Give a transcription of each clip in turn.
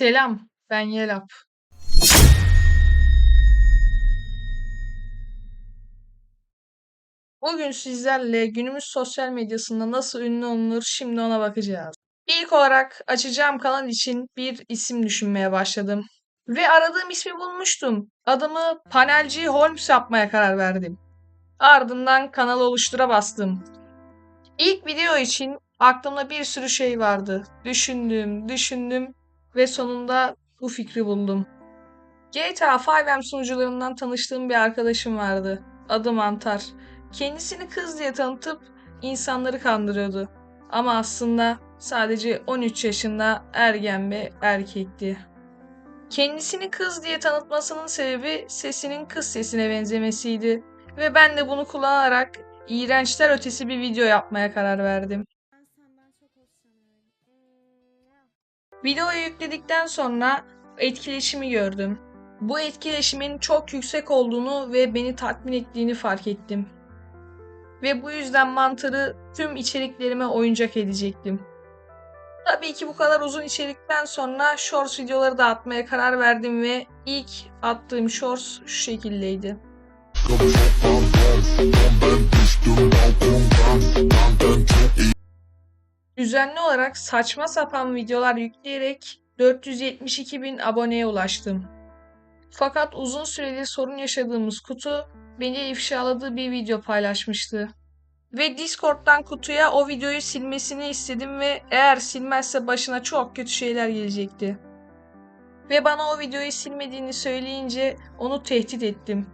Selam, ben Yelap. Bugün sizlerle günümüz sosyal medyasında nasıl ünlü olunur şimdi ona bakacağız. İlk olarak açacağım kanal için bir isim düşünmeye başladım. Ve aradığım ismi bulmuştum. Adımı panelci Holmes yapmaya karar verdim. Ardından kanalı oluştura bastım. İlk video için aklımda bir sürü şey vardı. Düşündüm, düşündüm ve sonunda bu fikri buldum. GTA 5M sunucularından tanıştığım bir arkadaşım vardı. Adı Mantar. Kendisini kız diye tanıtıp insanları kandırıyordu. Ama aslında sadece 13 yaşında ergen bir erkekti. Kendisini kız diye tanıtmasının sebebi sesinin kız sesine benzemesiydi. Ve ben de bunu kullanarak iğrençler ötesi bir video yapmaya karar verdim. Videoyu yükledikten sonra etkileşimi gördüm. Bu etkileşimin çok yüksek olduğunu ve beni tatmin ettiğini fark ettim. Ve bu yüzden mantarı tüm içeriklerime oyuncak edecektim. Tabii ki bu kadar uzun içerikten sonra shorts videoları da atmaya karar verdim ve ilk attığım shorts şu şekildeydi. Düzenli olarak saçma sapan videolar yükleyerek 472 bin aboneye ulaştım. Fakat uzun süredir sorun yaşadığımız kutu beni ifşaladığı bir video paylaşmıştı. Ve Discord'dan kutuya o videoyu silmesini istedim ve eğer silmezse başına çok kötü şeyler gelecekti. Ve bana o videoyu silmediğini söyleyince onu tehdit ettim.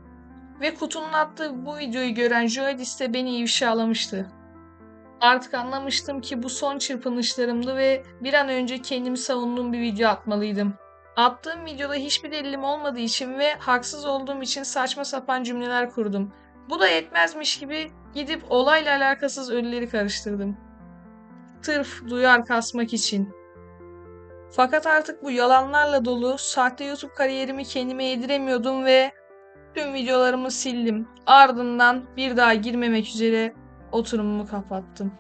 Ve kutunun attığı bu videoyu gören Joedis de beni ifşalamıştı. Artık anlamıştım ki bu son çırpınışlarımdı ve bir an önce kendimi savunduğum bir video atmalıydım. Attığım videoda hiçbir delilim olmadığı için ve haksız olduğum için saçma sapan cümleler kurdum. Bu da yetmezmiş gibi gidip olayla alakasız ölüleri karıştırdım. Tırf duyar kasmak için. Fakat artık bu yalanlarla dolu sahte YouTube kariyerimi kendime yediremiyordum ve tüm videolarımı sildim. Ardından bir daha girmemek üzere oturumumu kapattım.